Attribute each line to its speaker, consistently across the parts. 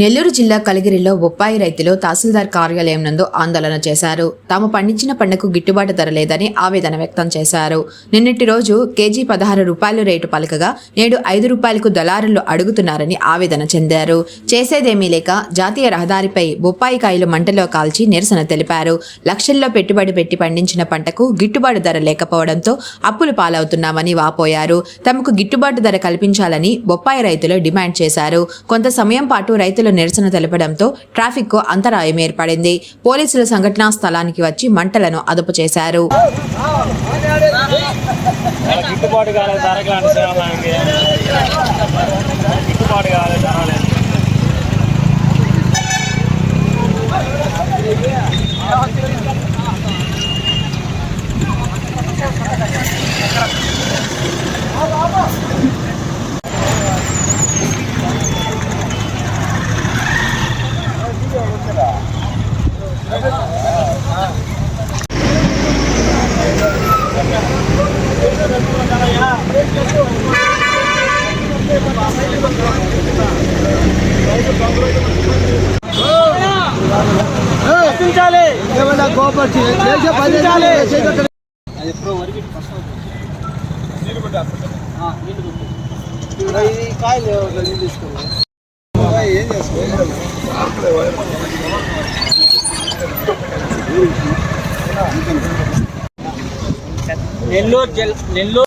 Speaker 1: నెల్లూరు జిల్లా కలిగిరిలో బొప్పాయి రైతులు తహసీల్దార్ కార్యాలయం నందు ఆందోళన చేశారు. తాము పండించిన పంటకు గిట్టుబాటు ధర లేదని ఆవేదన వ్యక్తం చేశారు. నిన్నటి రోజు కేజీ పదహారు రూపాయలు రేటు పలకగా నేడు ఐదు రూపాయలకు దళారులు అడుగుతున్నారని ఆవేదన చెందారు. చేసేదేమీ లేక జాతీయ రహదారిపై బొప్పాయి కాయలు మంటలో కాల్చి నిరసన తెలిపారు. లక్షల్లో పెట్టుబడి పెట్టి పండించిన పంటకు గిట్టుబాటు ధర లేకపోవడంతో అప్పులు పాలవుతున్నామని వాపోయారు. తమకు గిట్టుబాటు ధర కల్పించాలని బొప్పాయి రైతులు డిమాండ్ చేశారు. కొంత సమయం పాటు రైతులు నిరసన తెలపడంతో ట్రాఫిక్కు అంతరాయం ఏర్పడింది. పోలీసులు సంఘటనా స్థలానికి వచ్చి మంటలను అదుపు చేశారు.
Speaker 2: ఇది కాయలు నీళ్ళు ఏం చేసుకోవాలి
Speaker 3: నెల్లూరు జిల్లా నెల్లూరు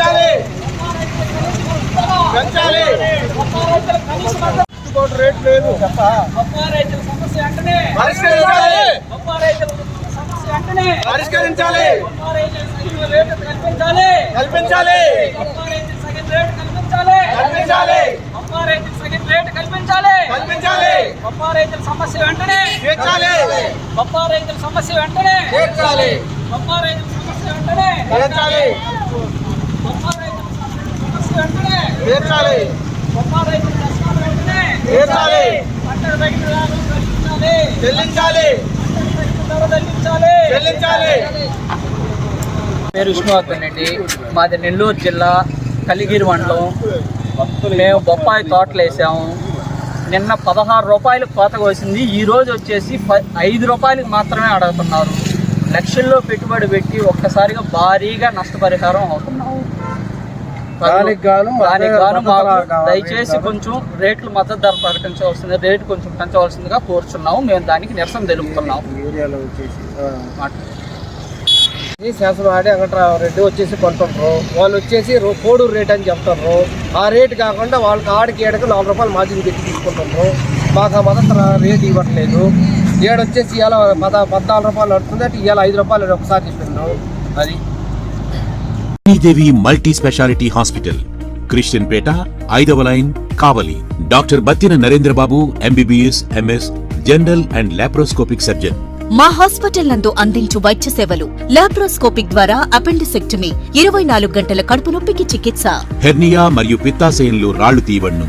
Speaker 3: పెంచాలి. పెంచాలి. గిట్టుబాటు రేట్ లేదు. పరిష్కరించాలి. పరిష్కరించాలి. కల్పించాలి కల్పించాలి. కల్పించాలి.
Speaker 4: రైతుల సమస్య వెంటనే
Speaker 3: తీర్చాలి
Speaker 4: బొప్పా రైతుల సమస్య వెంటనే
Speaker 3: తీర్చాలి
Speaker 4: బొప్పా రైతుల సమస్య వెంటనే
Speaker 3: తీర్చాలి.
Speaker 4: బొప్పా రైతుల సమస్య వెంటనే
Speaker 3: తీర్చాలి.
Speaker 4: బొప్పా రైతుల కష్టాలు వెంటనే
Speaker 3: తీర్చాలి.
Speaker 4: పంట రైతు
Speaker 3: చెల్లించాలి. చెల్లించాలి.
Speaker 5: పేరు విష్ణువర్ధన్ రెడ్డి. మాది నెల్లూరు జిల్లా కలిగిరి మండలం. మేము బొప్పాయి తోటలు వేసాము. నిన్న పదహారు రూపాయలు కోత కోసింది. ఈరోజు వచ్చేసి ప- ఐదు రూపాయలకు మాత్రమే అడుగుతున్నారు. లక్షల్లో పెట్టుబడి పెట్టి ఒక్కసారిగా భారీగా నష్టపరిహారం అవుతున్నాము
Speaker 2: దానికి గాను మద్దతు.
Speaker 5: దయచేసి కొంచెం రేట్లు మద్దతు ధర ప్రకటించవలసింది రేటు కొంచెం పెంచవలసిందిగా కోరుచున్నాము. మేము దానికి నిరసన తెలుపుతున్నాము.
Speaker 2: ఏరియాలో వచ్చేసి శాసనవాడి వెంకట్రావు రెడ్డి వచ్చేసి కొంటారు వాళ్ళు వచ్చేసి కోడూరు రేట్ అని చెప్తారు ఆ రేట్ కాకుండా వాళ్ళకి ఆడికి ఏడకి నాలుగు రూపాయలు మార్జిన్ పెట్టి తీసుకుంటారు మాకు ఆ మొదట రేట్ ఇవ్వట్లేదు. ఏడు వచ్చేసి ఇవాళ పద పద్నాలుగు రూపాయలు నడుస్తుంది అంటే ఇవాళ ఐదు రూపాయలు ఒకసారి అది.
Speaker 6: Sridevi multi speciality hospital Christian Peta ఐదవ line Kavali. Doctor Battina Narendrababu MBBS MS general and laparoscopic surgeon.
Speaker 7: మా హాస్పిటల్ నందు అందించు వైద్య సేవలు. లాప్రోస్కోపిక్ ద్వారా అపెండిసెక్టమీ ఇరవై నాలుగు గంటల కడుపు నొప్పికి చికిత్స.
Speaker 6: హెర్నియా మరియు పిత్తాశయంలో రాళ్ళు తీయవన్ను